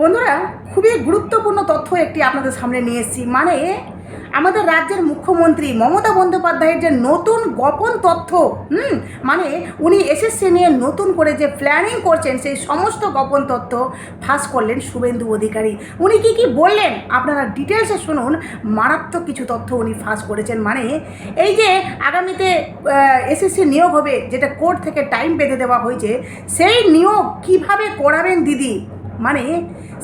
বন্ধুরা, খুবই গুরুত্বপূর্ণ তথ্য একটি আপনাদের সামনে নিয়ে এসেছি। মানে আমাদের রাজ্যের মুখ্যমন্ত্রী মমতা বন্দ্যোপাধ্যায়ের যে নতুন গোপন তথ্য, হুম মানে উনি এসএসসি নিয়ে নতুন করে যে প্ল্যানিং করছেন, সেই সমস্ত গোপন তথ্য ফাঁস করলেন শুভেন্দু অধিকারী। উনি কি কি বললেন, আপনারা ডিটেলসে শুনুন, মারাত্মক কিছু তথ্য উনি ফাঁস করেছেন। মানে এই যে আগামীতে এসএসসি নিয়োগ হবে, যেটা কোর্ট থেকে টাইম বেঁধে দেওয়া হয়েছে, সেই নিয়োগ কীভাবে করাবেন দিদি? মানে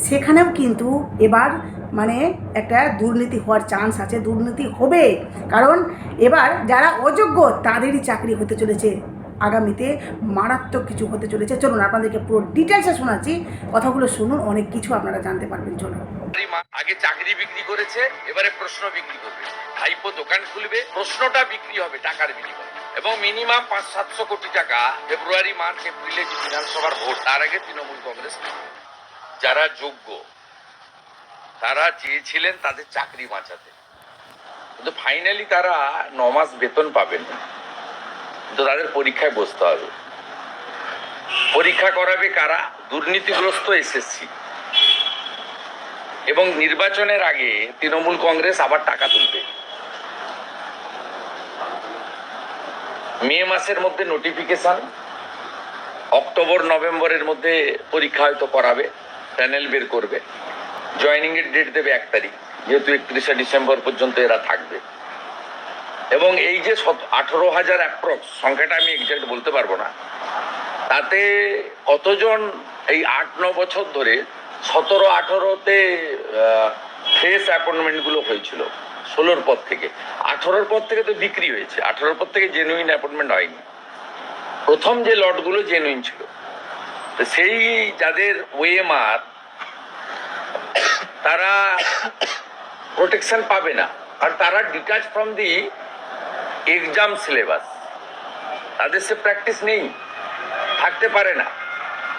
সেখানেও কিন্তু এবার মানে একটা দুর্নীতি হওয়ার চান্স আছে, দুর্নীতি হবে। কারণ এবার যারা অযোগ্য, তাদেরই চাকরি হতে চলেছে। আগামীতে মারাত্মক কিছু হতে চলেছে। চলুন, আপনাদেরকে পুরো ডিটেলসে শোনাচ্ছি। কথাগুলো শুনুন, অনেক কিছু আপনারা জানতে পারবেন। চলুন। আগে চাকরি বিক্রি করেছে, এবারে প্রশ্ন বিক্রি করবে। ভাইপো দোকান খুলবে, প্রশ্নটা বিক্রি হবে টাকার বিনিময়ে। এবং মিনিমাম পাঁচ সাতশো কোটি টাকা, ফেব্রুয়ারি, মার্চ, এপ্রিলে যে বিধানসভার ভোট, তার আগে তৃণমূল কংগ্রেস। যারা যোগ্য, তারা চেয়েছিলেন তাদের চাকরি বাঁচাতে। কিন্তু ফাইনালি তারা ন মাস বেতন পাবেন কিন্তু তাদের পরীক্ষায় বসতে হবে। পরীক্ষা করাবে কারা? দুর্নীতিগ্রস্ত এসএসসি এবং নির্বাচনের আগে তৃণমূল কংগ্রেস আবার টাকা তুলবে। মে মাসের মধ্যে নোটিফিকেশন অক্টোবর, নভেম্বরের মধ্যে পরীক্ষা হয়তো করাবে। প্যানেল বের করবে। জয়নিং এর ডেট দেবে এক তারিখ, যেহেতু একত্রিশে ডিসেম্বর পর্যন্ত এরা থাকবে। এবং এই যে আঠারো হাজার অ্যাপ্রক্স সংখ্যাটা আমি এক্সাক্ট বলতে পারব না। তাতে কতজন এই আট, ন বছর ধরে সতেরো, আঠারোতে ফ্রেশ অ্যাপয়েন্টমেন্টগুলো হয়েছিল, ষোলোর পর থেকে। আঠারোর পর থেকে তো বিক্রি হয়েছে, আঠারোর পর থেকে জেনুইন অ্যাপয়েন্টমেন্ট হয়নি। প্রথম যে লটগুলো জেনুইন ছিল। সেই যাদের ওএমআর তারা প্রোটেকশন পাবে না। আর তারা detach from the exam syllabus তাদের সে প্র্যাকটিস নেই, থাকতে পারে না।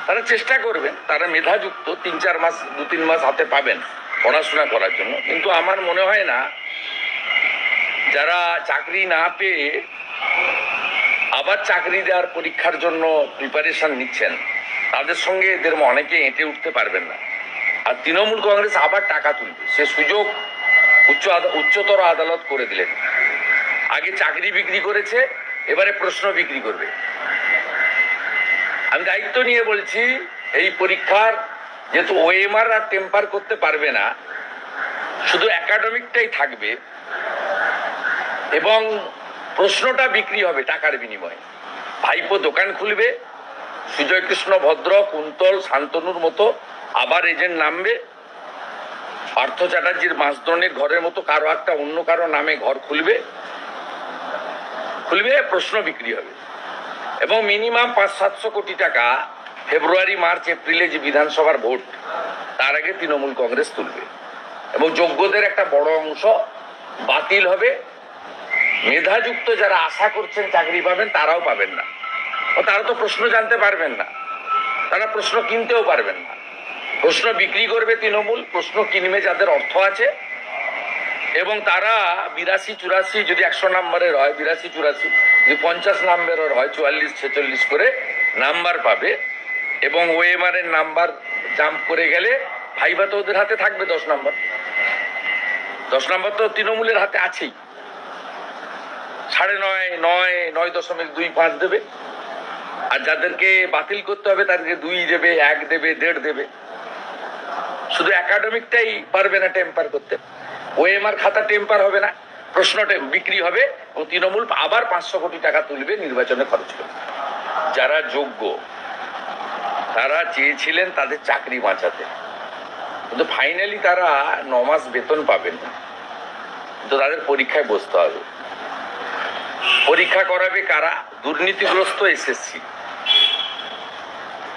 তারা চেষ্টা করবেন, তারা মেধাযুক্ত, তিন চার মাস, দু তিন মাস হাতে পাবেন পড়াশোনা করার জন্য। কিন্তু আমার মনে হয় না, যারা চাকরি না পেয়ে আবার চাকরি দেওয়ার পরীক্ষার জন্য প্রিপারেশন নিচ্ছেন তাদের সঙ্গে এদের অনেকে এঁটে উঠতে পারবেন না। আর তৃণমূল কংগ্রেস আবার টাকা তুলবে। সে সুযোগ উচ্চ উচ্চতর আদালত করে দিলেন। আগে চাকরি বিক্রি করেছে, এবারে প্রশ্ন বিক্রি করবে। আমি দায়িত্ব নিয়ে বলছি, এই পরীক্ষার যেহেতু ওএমআর আর টেম্পার করতে পারবে না, শুধু একাডেমিকটাই থাকবে এবং প্রশ্নটা বিক্রি হবে টাকার বিনিময়ে। ভাইপো দোকান খুলবে সুজয় কৃষ্ণ ভদ্র, কুন্তল, শান্তনুর মতো আবার এজেন্ট নামবে। পার্থ চ্যাটার্জির মাসদনের ঘরের মতো কারও একটা, অন্য কারও নামে ঘর খুলবে। খুলবে, প্রশ্ন বিক্রি হবে। এবং মিনিমাম পাঁচ, সাতশো কোটি টাকা ফেব্রুয়ারি, মার্চ, এপ্রিলে যে বিধানসভার ভোট, তার আগে তৃণমূল কংগ্রেস তুলবে। এবং যোগ্যদের একটা বড় অংশ বাতিল হবে। মেধাযুক্ত যারা আশা করছেন চাকরি পাবেন, তারাও পাবেন না। তারা তো প্রশ্ন জানতে পারবেন না। তারা প্রশ্ন কিনতেও পারবেন না। প্রশ্ন বিক্রি করবে তৃণমূল, প্রশ্ন কিনবে যাদের অর্থ আছে। এবং তারা বিরাশি চুরাশি যদি একশো নাম্বারের হয়, বিরাশি চুরাশি যদি পঞ্চাশ নাম্বারের হয়, চুয়াল্লিশ, ছেচল্লিশ করে নাম্বার পাবে। এবং ওএমআর এর নাম্বার জাম্প করে গেলে ভাইবা তো ওদের হাতে থাকবে দশ নাম্বার। দশ নাম্বার তো তৃণমূলের হাতে আছেই। সাড়ে নয় নয় নয় দশমিক দুই পাঁচ দেবে। আর যাদেরকে বাতিল করতে হবে, তাদেরকে দুই দেবে, এক দেবে, দেড় দেবে। শুধু একাডেমিকটাই পারবে না টেম্পার করতে। ওএমআর খাতা টেম্পার হবে না, প্রশ্ন বিক্রি হবে ও তৃণমূল আবার পাঁচশো কোটি টাকা তুলবে নির্বাচনে খরচ করবে। যারা যোগ্য, তারা চেয়েছিলেন তাদের চাকরি বাঁচাতে। কিন্তু ফাইনালি তারা ন মাস বেতন পাবেন না। কিন্তু তাদের পরীক্ষায় বসতে হবে। পরীক্ষা করাবে কারা? দুর্নীতিগ্রস্ত এসএসসি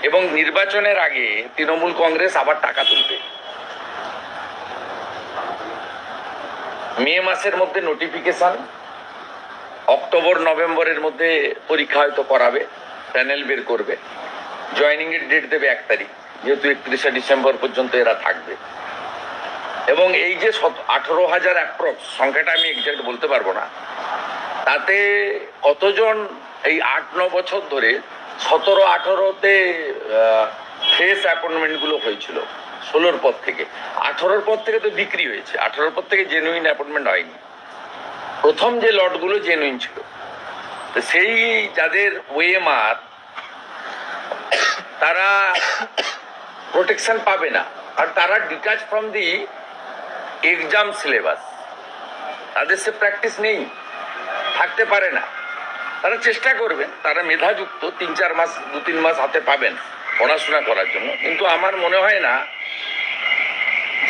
এবং নির্বাচনের আগে তৃণমূল কংগ্রেস আবার টাকা তুলবে। মে মাসের মধ্যে নোটিফিকেশন অক্টোবর, নভেম্বরের মধ্যে পরীক্ষা হয়তো করাবে প্যানেল বের করবে। জয়নিং এর ডেট দেবে এক তারিখ, যেহেতু একত্রিশে ডিসেম্বর পর্যন্ত এরা থাকবে। এবং এই যে আঠারো হাজার অ্যাপ্রক্স সংখ্যাটা আমি এক্সাক্ট বলতে পারব না, তাতে কতজন এই আট, ন বছর ধরে সতেরো, আঠারোতে ফ্রেশ অ্যাপয়েন্টমেন্টগুলো হয়েছিল, ষোলোর পর থেকে। আঠারোর পর থেকে তো বিক্রি হয়েছে, আঠারোর পর থেকে জেনুইন অ্যাপয়েন্টমেন্ট হয়নি। প্রথম যে লটগুলো জেনুইন ছিল সেই যাদের ওএমআর, তারা প্রোটেকশন পাবে না, আর তারা detach from the exam syllabus তাদের সে প্র্যাকটিস নেই, থাকতে পারে না। তারা চেষ্টা করবেন তারা মেধাযুক্ত, তিন চার মাস, দু তিন মাস হাতে পাবেন পড়াশোনা করার জন্য। কিন্তু আমার মনে হয় না,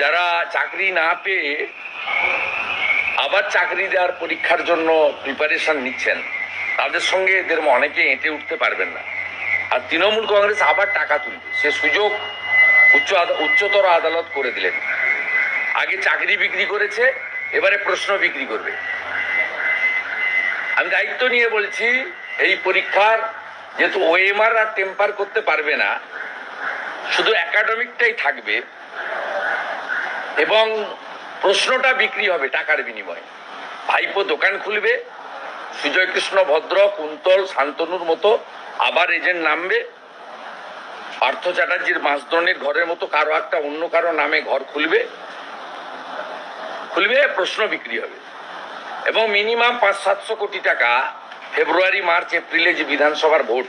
যারা চাকরি না পেয়ে আবার চাকরি দেওয়ার পরীক্ষার জন্য প্রিপারেশন নিচ্ছেন, তাদের সঙ্গে এদের অনেকে এঁটে উঠতে পারবেন না। আর তৃণমূল কংগ্রেস আবার টাকা তুলবে। সে সুযোগ উচ্চ উচ্চতর আদালত করে দিলেন। আগে চাকরি বিক্রি করেছে, এবারে প্রশ্ন বিক্রি করবে। আমি দায়িত্ব নিয়ে বলছি, এই পরীক্ষার যেহেতু ওএমআর আর টেম্পার করতে পারবে না, শুধু একাডেমিকটাই থাকবে এবং প্রশ্নটা বিক্রি হবে টাকার বিনিময়ে। ভাইপো দোকান খুলবে সুজয় কৃষ্ণ ভদ্র কুন্তল শান্তনুর মতো আবার এজেন্ট নামবে। পার্থ চ্যাটার্জির মাসদনের ঘরের মতো কারও একটা অন্য কারও নামে ঘর খুলবে। খুলবে, প্রশ্ন বিক্রি হবে। এবং মিনিমাম পাঁচ, সাতশো কোটি টাকা ফেব্রুয়ারি মার্চ এপ্রিলে যে বিধানসভার ভোট,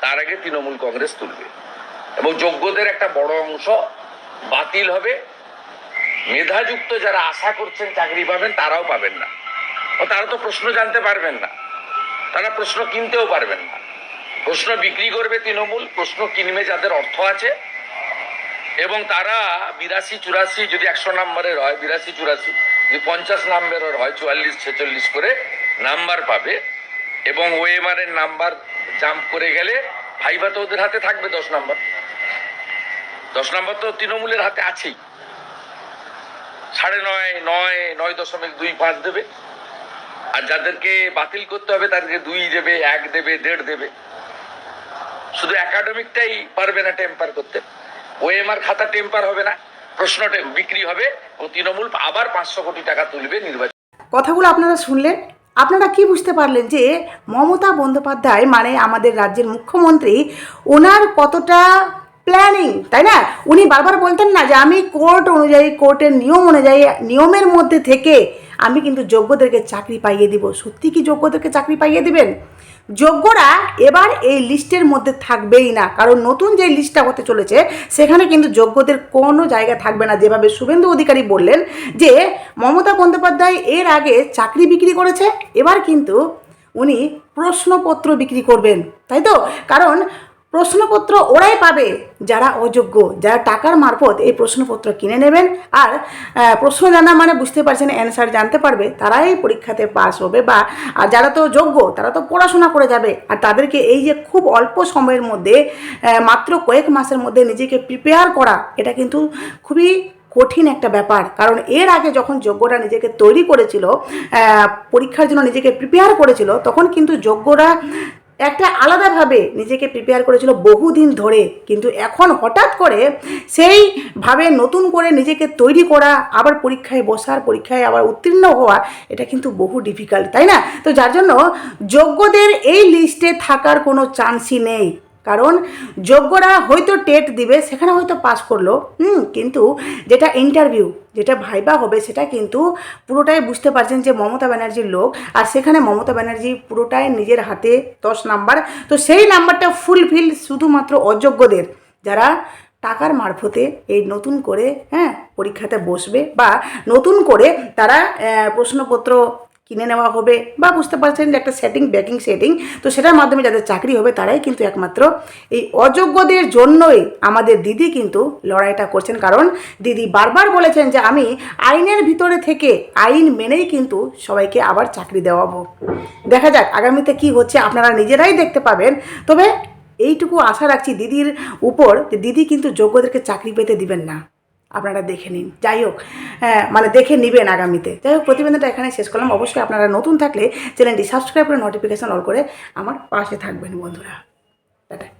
তার আগে তৃণমূল কংগ্রেস তুলবে। এবং যোগ্যদের একটা বড় অংশ বাতিল হবে। মেধাযুক্ত যারা আশা করছেন চাকরি পাবেন, তারাও পাবেন না। ও, তারা তো প্রশ্ন জানতে পারবেন না। তারা প্রশ্ন কিনতেও পারবেন না। প্রশ্ন বিক্রি করবে তৃণমূল, প্রশ্ন কিনবে যাদের অর্থ আছে। এবং তারা বিরাশি, চুরাশি, যদি একশো নাম্বারের হয়, বিরাশি, চুরাশি যদি পঞ্চাশ নাম্বারের হয় চুয়াল্লিশ, ছেচল্লিশ করে নাম্বার পাবে এবং ওএমআর এর নাম্বার জাম্প করে গেলে ভাইবা তো ওদের হাতে থাকবে দশ নাম্বার। দশ নাম্বার তো তৃণমূলের হাতে আছেই। সাড়ে নয় নয় নয় দশমিক দুই পাঁচ দেবে। আর যাদেরকে বাতিল করতে হবে তাদেরকে দুই দেবে, এক দেবে, দেড় দেবে। শুধু একাডেমিকটাই পারবে না টেম্পার করতে। ওএমআর খাতা টেম্পার হবে না। প্রশ্নটা বিক্রি হবে ও তৃণমূল আবার পাঁচশো কোটি টাকা তুলবে নির্বাচন। কথাগুলো আপনারা শুনলেন। আপনারা কি বুঝতে পারলেন যে মমতা বন্দ্যোপাধ্যায় মানে আমাদের রাজ্যের মুখ্যমন্ত্রী, ওনার কতটা প্ল্যানিং তাই না? উনি বারবার বলতেন না যে আমি কোর্ট অনুযায়ী কোর্টের নিয়ম অনুযায়ী, নিয়মের মধ্যে থেকে আমি কিন্তু যোগ্যদেরকে চাকরি পাইয়ে দিব। সত্যি কি যোগ্যদেরকে চাকরি পাইয়ে দিবেন? যোগ্যরা এবার এই লিস্টের মধ্যে থাকবেই না। কারণ নতুন যে লিস্টটা হতে চলেছে, সেখানে কিন্তু যোগ্যদের কোনো জায়গা থাকবে না। যেভাবে শুভেন্দু অধিকারী বললেন যে, মমতা বন্দ্যোপাধ্যায় এর আগে চাকরি বিক্রি করেছে, এবার কিন্তু উনি প্রশ্নপত্র বিক্রি করবেন। তাই তো? কারণ প্রশ্নপত্র ওরাই পাবে যারা অযোগ্য, যারা টাকার মারফত এই প্রশ্নপত্র কিনে নেবেন। আর প্রশ্ন জানা মানে বুঝতে পারছেন, অ্যান্সার জানতে পারবে, তারাই পরীক্ষাতে পাস হবে বা, আর যারা তো যোগ্য, তারা তো পড়াশোনা করে যাবে। আর তাদেরকে এই যে খুব অল্প সময়ের মধ্যে মাত্র কয়েক মাসের মধ্যে নিজেকে প্রিপেয়ার করা, এটা কিন্তু খুবই কঠিন একটা ব্যাপার। কারণ এর আগে যখন যোগ্যরা নিজেকে তৈরি করেছিল পরীক্ষার জন্য নিজেকে প্রিপেয়ার করেছিল, তখন কিন্তু যোগ্যরা একটা আলাদাভাবে নিজেকে প্রিপেয়ার করেছিল বহুদিন ধরে। কিন্তু এখন হঠাৎ করে সেইভাবে নতুন করে নিজেকে তৈরি করা, আবার পরীক্ষায় বসার, পরীক্ষায় আবার উত্তীর্ণ হওয়া, এটা কিন্তু বহু ডিফিকাল্ট তাই না? তো যার জন্য যোগ্যদের এই লিস্টে থাকার কোনো চান্সই নেই। কারণ যোগ্যরা হয়তো টেট দিবে, সেখানে হয়তো পাস করল, হুম, কিন্তু যেটা ইন্টারভিউ যেটা ভাইবা হবে, সেটা কিন্তু পুরোটাই বুঝতে পারছেন যে মমতা ব্যানার্জির লোক, আর সেখানে মমতা ব্যানার্জি পুরোটাই নিজের হাতে দশ নাম্বার। তো সেই নাম্বারটা ফুলফিল শুধুমাত্র অযোগ্যদের, যারা টাকার মারফতে এই নতুন করে হ্যাঁ পরীক্ষাতে বসবে বা নতুন করে তারা প্রশ্নপত্র কিনে নেওয়া হবে বা বুঝতে পারছেন যে একটা সেটিং ব্যাকিং সেটিং তো সেটার মাধ্যমে যাদের চাকরি হবে তারাই কিন্তু একমাত্র এই অযোগ্যদের জন্যই আমাদের দিদি কিন্তু লড়াইটা করছেন। কারণ দিদি বারবার বলেছেন যে আমি আইনের ভিতরে থেকে আইন মেনেই কিন্তু সবাইকে আবার চাকরি দেওয়াবো। দেখা যাক আগামীতে কি হচ্ছে, আপনারা নিজেরাই দেখতে পাবেন। তবে এইটুকু আশা রাখছি দিদির উপর যে দিদি কিন্তু যোগ্যদেরকে চাকরি পেতে দিবেন না। আপনারা দেখে নিন। যাই হোক হ্যাঁ, মানে দেখে নেবেন আগামীতে। যাই হোক প্রতিবেদনটা এখানে শেষ করলাম। অবশ্যই আপনারা নতুন থাকলে চ্যানেলটি সাবস্ক্রাইব করে নোটিফিকেশন অল করে আমার পাশে থাকবেন বন্ধুরা। টাটা।